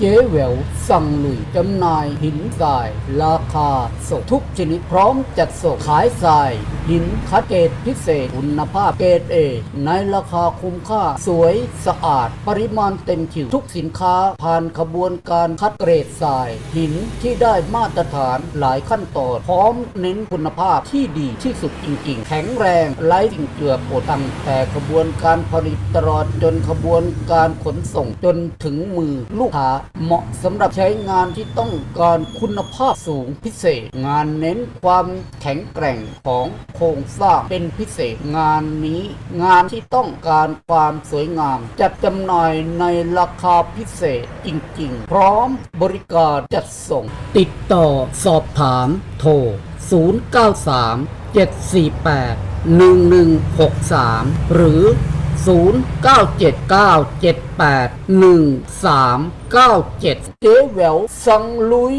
เจ๊แหววสั่งลุยจำหน่ายหินทราย ราคาส่งทุกชนิดพร้อมจัดส่งขายทราย หินคัดเกรดพิเศษคุณภาพเกรดเอในราคาคุ้มค่า สวยสะอาด ปริมาณเต็มคิว ทุกสินค้าผ่านขบวนการคัดเกรดทราย หินที่ได้มาตรฐานหลายขั้นตอน พร้อมเน้นคุณภาพที่ดีที่สุดจริง ๆ แข็งแรงไร้สิ่งเจือปนตั้งแต่ขบวนการผลิตตลอดจนขบวนการขนส่งจนถึงมือลูกค้าเหมาะสำหรับใช้งานที่ต้องการคุณภาพสูงพิเศษ งานเน้นความแข็งแกร่งของโครงสร้างเป็นพิเศษงานนี้ งานที่ต้องการความสวยงาม จัดจำหน่ายในราคาพิเศษจริงๆ พร้อมบริการจัดส่ง ติดต่อสอบถามโทร 093 748 1163 หรือ 0979781397 เจ๊แหววสังลุย